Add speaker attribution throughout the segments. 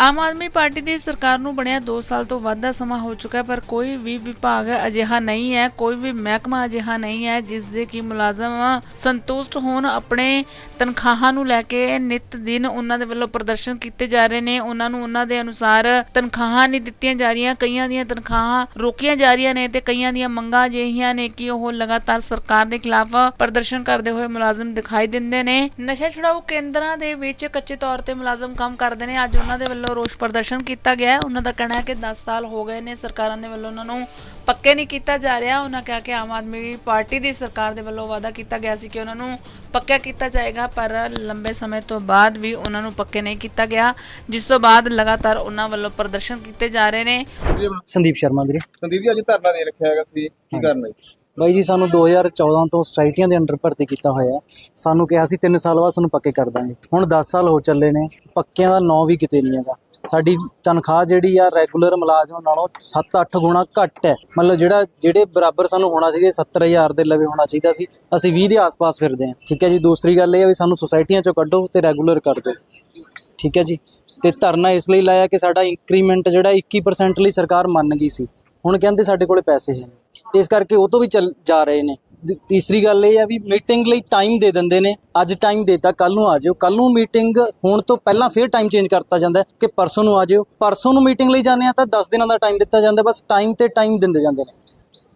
Speaker 1: Aam Aadmi party ਦੀ ਸਰਕਾਰ ਨੂੰ ਬਣਿਆ 2 ਸਾਲ ਤੋਂ ਵੱਧ ਦਾ ਸਮਾਂ ਹੋ ਚੁੱਕਾ ਹੈ, ਪਰ ਕੋਈ ਵੀ ਵਿਭਾਗ ਅਜਿਹਾ ਨਹੀਂ ਹੈ, ਕੋਈ ਵੀ ਮਹਿਕਮਾ ਅਜਿਹਾ ਨਹੀਂ ਹੈ, ਜਿਸ ਦੇ ਕਿ ਮੁਲਾਜ਼ਮ ਸੰਤੁਸ਼ਟ ਹੋਣ, ਆਪਣੇ ਤਨਖਾਹਾਂ ਨੂੰ ਲੈ ਕੇ ਨਿਤ ਦਿਨ ਉਹਨਾਂ ਦੇ ਵੱਲੋਂ ਪ੍ਰਦਰਸ਼ਨ ਕੀਤੇ ਜਾ ਰਹੇ ਨੇ। ਉਹਨਾਂ ਨੂੰ ਉਹਨਾਂ ਦੇ ਅਨੁਸਾਰ ਤਨਖਾਹਾਂ ਨਹੀਂ ਦਿੱਤੀਆਂ ਜਾ ਰਹੀਆਂ, ਕਈਆਂ ਦੀਆਂ ਤਨਖਾਹਾਂ ਰੋਕੀਆਂ ਜਾ ਰਹੀਆਂ ਨੇ ਤੇ ਕਈਆਂ ਦੀਆਂ ਮੰਗਾਂ ਅਜਿਹੀਆਂ ਨੇ ਕਿ ਉਹ ਲਗਾਤਾਰ ਸਰਕਾਰ ਦੇ ਖਿਲਾਫ ਪ੍ਰਦਰਸ਼ਨ ਕਰਦੇ ਹੋਏ ਮੁਲਾਜ਼ਮ ਦਿਖਾਈ ਦਿੰਦੇ ਨੇ। ਨਸ਼ਾ ਛੁਡਾਊ ਕੇਂਦਰਾਂ ਦੇ ਵਿੱਚ ਕੱਚੇ ਤੌਰ ਤੇ ਮੁਲਾਜ਼ਮ ਕੰਮ ਕਰਦੇ ਨੇ। ਅੱਜ ਉਹਨਾਂ ਦੇ ਵੱਲੋਂ ਰੋਸ ਪ੍ਰਦਰਸ਼ਨ ਕੀਤਾ ਗਿਆ ਹੈ। ਉਹਨਾਂ ਦਾ ਕਹਿਣਾ ਹੈ ਕਿ 10 ਸਾਲ ਹੋ ਗਏ ਨੇ ਸਰਕਾਰਾਂ ਦੇ ਵੱਲੋਂ ਉਹਨਾਂ ਨੂੰ ਪੱਕੇ ਨਹੀਂ ਕੀਤਾ ਜਾ ਰਿਹਾ। ਉਹਨਾਂ ਕਿਹਾ ਕਿ ਆਮ ਆਦਮੀ ਪਾਰਟੀ ਦੀ ਸਰਕਾਰ ਦੇ ਵੱਲੋਂ ਵਾਅਦਾ ਕੀਤਾ ਗਿਆ ਸੀ ਕਿ ਉਹਨਾਂ ਨੂੰ ਪੱਕਾ ਕੀਤਾ ਜਾਏਗਾ ਪਰ ਲੰਬੇ ਸਮੇਂ ਤੋਂ ਬਾਅਦ ਵੀ ਉਹਨਾਂ ਨੂੰ ਪੱਕੇ ਨਹੀਂ ਕੀਤਾ ਗਿਆ। ਜਿਸ ਤੋਂ ਬਾਅਦ ਲਗਾਤਾਰ ਉਹਨਾਂ ਵੱਲੋਂ ਪ੍ਰਦਰਸ਼ਨ ਕੀਤੇ ਜਾ ਰਹੇ ਨੇ।
Speaker 2: ਸੰਦੀਪ ਸ਼ਰਮਾ ਵੀਰੇ।
Speaker 3: ਸੰਦੀਪ ਜੀ ਅੱਜ ਧਰਨਾ ਦੇ ਰੱਖਿਆ ਹੈਗਾ ਤੁਸੀਂ ਕੀ ਕਰਨਾ ਜੀ?
Speaker 2: ਬਾਈ ਜੀ, ਸਾਨੂੰ 2014 ਤੋਂ ਸੁਸਾਇਟੀਆਂ ਦੇ ਅੰਡਰ ਭਰਤੀ ਕੀਤਾ ਹੋਇਆ ਸਾਨੂੰ ਕਿਹਾ ਸੀ 3 ਸਾਲ ਬਾਅਦ ਤੁਹਾਨੂੰ ਪੱਕੇ ਕਰ ਦਾਂਗੇ। ਹੁਣ 10 ਸਾਲ ਹੋ ਚੱਲੇ ਨੇ, ਪੱਕਿਆਂ ਦਾ ਨਾਂ ਵੀ ਕਿਤੇ ਨਹੀਂ ਹੈਗਾ। ਸਾਡੀ ਤਨਖਾਹ ਜਿਹੜੀ ਆ ਰੈਗੂਲਰ ਮੁਲਾਜ਼ਮ ਨਾਲੋਂ 7-8 ਗੁਣਾ ਘੱਟ ਹੈ। ਮਤਲਬ ਜਿਹੜਾ, ਜਿਹੜੇ ਬਰਾਬਰ ਸਾਨੂੰ ਹੋਣਾ ਚਾਹੀਦਾ 70000 ਦੇ ਲਵੇ ਹੋਣਾ ਚਾਹੀਦਾ ਸੀ, ਅਸੀਂ 20 ਦੇ ਆਸ-ਪਾਸ ਫਿਰਦੇ ਹਾਂ। ਠੀਕ ਹੈ ਜੀ, ਦੂਸਰੀ ਗੱਲ ਇਹ ਹੈ ਵੀ ਸਾਨੂੰ ਸੁਸਾਇਟੀਆਂ ਚੋਂ ਕੱਢੋ ਤੇ ਰੈਗੂਲਰ ਕਰ ਦਿਓ। ਠੀਕ ਹੈ ਜੀ, ਤੇ ਧਰਨਾ ਇਸ ਲਈ ਲਾਇਆ ਕਿ ਸਾਡਾ ਇੰਕਰੀਮੈਂਟ ਜਿਹੜਾ 21% ਲਈ ਸਰਕਾਰ ਮੰਨ ਗਈ ਸੀ। ਹੁਣ ਕਹਿੰਦੇ ਸਾਡੇ ਕੋਲੇ ਪੈਸੇ ਹੈ ਨਹੀਂ। ਇਸ ਕਰਕੇ ਉਹ ਤੋਂ ਵੀ ਚੱਲ ਜਾ ਰਹੇ ਨੇ। ਤੀਸਰੀ ਗੱਲ ਇਹ ਆ ਵੀ ਮੀਟਿੰਗ ਲਈ ਟਾਈਮ ਦੇ ਦਿੰਦੇ ਨੇ। ਅੱਜ ਟਾਈਮ ਦੇਤਾ ਕੱਲ ਨੂੰ ਆ ਜਿਓ। ਕੱਲ ਨੂੰ ਮੀਟਿੰਗ ਹੋਣ ਤੋਂ ਪਹਿਲਾਂ ਫਿਰ ਟਾਈਮ ਚੇਂਜ ਕਰਤਾ ਜਾਂਦਾ ਕਿ ਪਰਸੋਂ ਨੂੰ ਆ ਜਿਓ। ਪਰਸੋਂ ਨੂੰ ਮੀਟਿੰਗ ਲਈ ਜਾਂਦੇ ਆ ਤਾਂ 10 ਦਿਨਾਂ ਦਾ ਟਾਈਮ ਦਿੱਤਾ ਜਾਂਦਾ ਬਸ ਟਾਈਮ ਤੇ ਟਾਈਮ ਦਿੰਦੇ ਜਾਂਦੇ ਨੇ।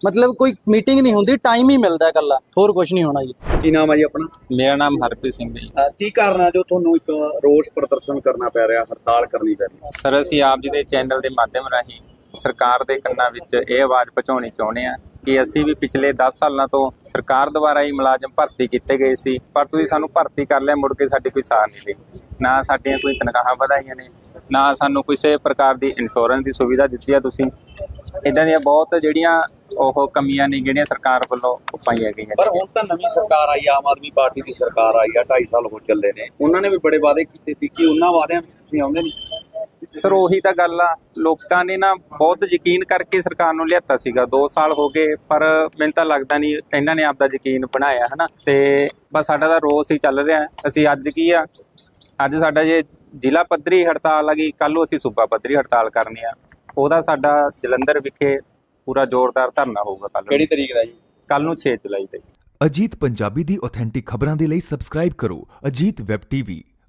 Speaker 2: ਮਤਲਬ ਕੋਈ ਮੀਟਿੰਗ ਨਹੀਂ ਹੁੰਦੀ ਟਾਈਮ ਹੀ ਮਿਲਦਾ ਹੈ ਇਕੱਲਾ। ਹੋਰ ਕੁਝ ਨਹੀਂ ਹੋਣਾ ਜੀ।
Speaker 4: ਕੀ ਨਾਮ ਹੈ ਜੀ ਆਪਣਾ?
Speaker 3: ਮੇਰਾ ਨਾਮ ਹਰਪ੍ਰੀਤ ਸਿੰਘ ਹੈ ਜੀ।
Speaker 4: ਕੀ ਕਾਰਨ ਹੈ ਜੋ ਤੁਹਾਨੂੰ ਇੱਕ ਰੋਸ ਪ੍ਰਦਰਸ਼ਨ ਕਰਨਾ ਪੈ ਰਿਹਾ ਹੜਤਾਲ ਕਰਨੀ ਪੈ ਰਹੀ
Speaker 3: ਸਰ ਅਸੀਂ ਆਪ ਜੀ ਦੇ ਚੈਨਲ ਦੇ ਮਾਧਿਅਮ ਰਾਹੀਂ ਸਰਕਾਰ ਦੇ ਕੰਨਾਂ ਵਿੱਚ ਇਹ ਆਵਾਜ਼ ਪਹੁੰਚਾਉਣੀ ਚਾਹੁੰਦੇ ਆ ਕਿ ਅਸੀਂ ਵੀ ਪਿਛਲੇ 10 ਸਾਲਾਂ ਤੋਂ ਸਰਕਾਰ ਦੁਆਰਾ ਹੀ ਮੁਲਾਜ਼ਮ ਭਰਤੀ ਕੀਤੇ ਗਏ ਸੀ ਪਰ ਤੁਸੀਂ ਸਾਨੂੰ ਭਰਤੀ ਕਰ ਲਿਆ ਮੁੜ ਕੇ ਸਾਡੀ ਕੋਈ ਸਾਰ ਨਹੀਂ ਲਈ। ਨਾ ਸਾਡੀਆਂ ਕੋਈ ਤਨਖਾਹਾਂ ਵਧਾਈਆਂ ਨੇ ਨਾ ਸਾਨੂੰ ਕਿਸੇ ਪ੍ਰਕਾਰ ਦੀ ਇੰਸ਼ੋਰੈਂਸ ਦੀ ਸੁਵਿਧਾ ਦਿੱਤੀ ਆ ਤੁਸੀਂ। ਇਦਾਂ ਦੀਆਂ ਬਹੁਤ ਜਿਹੜੀਆਂ ਉਹ ਕਮੀਆਂ ਨੇ ਜਿਹੜੀਆਂ ਸਰਕਾਰ ਵੱਲੋਂ ਪਾਈਆਂ ਗਈਆਂ
Speaker 4: ਪਰ ਹੁਣ ਤਾਂ ਨਵੀਂ ਸਰਕਾਰ ਆਈ ਆਮ ਆਦਮੀ ਪਾਰਟੀ ਦੀ ਸਰਕਾਰ ਆਈ ਆ 2.5 ਸਾਲ ਹੋ ਚੱਲੇ ਨੇ। ਉਹਨਾਂ ਨੇ ਵੀ ਬੜੇ ਵਾਅਦੇ ਕੀਤੇ ਸੀ ਕਿ ਉਹਨਾਂ ਵਾਅਦਿਆਂ ਵਿੱਚ ਤੁਸੀਂ ਆਉਂਦੇ ਨਹੀਂ।
Speaker 3: ਸਰ ਉਹੀ ਤਾਂ ਗੱਲ ਆ। ਲੋਕਾਂ ਨੇ ਨਾ ਬਹੁਤ ਯਕੀਨ ਕਰਕੇ ਸਰਕਾਰ ਨੂੰ ਲਿਆਤਾ ਸੀਗਾ। 2 ਸਾਲ ਹੋ ਗਏ ਪਰ ਮੈਨੂੰ ਤਾਂ ਲੱਗਦਾ ਨਹੀਂ ਇਹਨਾਂ ਨੇ ਆਪਦਾ ਯਕੀਨ ਬਣਾਇਆ ਹਨਾ? ਤੇ ਬਸ ਸਾਡਾ ਤਾਂ ਰੋਸ ਹੀ ਚੱਲ ਰਿਹਾ। ਅਸੀਂ ਅੱਜ ਕੀ ਆ? ਅੱਜ ਸਾਡਾ ਜੇ ਜ਼ਿਲ੍ਹਾ ਪੱਧਰੀ ਹੜਤਾਲ ਆ ਗਈ ਕੱਲ ਨੂੰ ਅਸੀਂ ਸੂਬਾ ਪੱਧਰੀ ਹੜਤਾਲ ਕਰਨੀ ਆ। ਉਹਦਾ ਸਾਡਾ ਜਲੰਧਰ ਵਿਖੇ ਪੂਰਾ ਜ਼ੋਰਦਾਰ ਧਰਨਾ ਹੋਊਗਾ ਕੱਲ
Speaker 4: ਕਿਹੜੀ ਤਰੀਕ ਦਾ ਜੀ?
Speaker 3: ਕੱਲ ਨੂੰ 6 ਜੁਲਾਈ ਤੇ।
Speaker 5: ਅਜੀਤ ਪੰਜਾਬੀ ਦੀ ਆਥੈਂਟਿਕ ਖਬਰਾਂ ਦੇ ਲਈ ਸਬਸਕ੍ਰਾਈਬ ਕਰੋ। Ajit web TV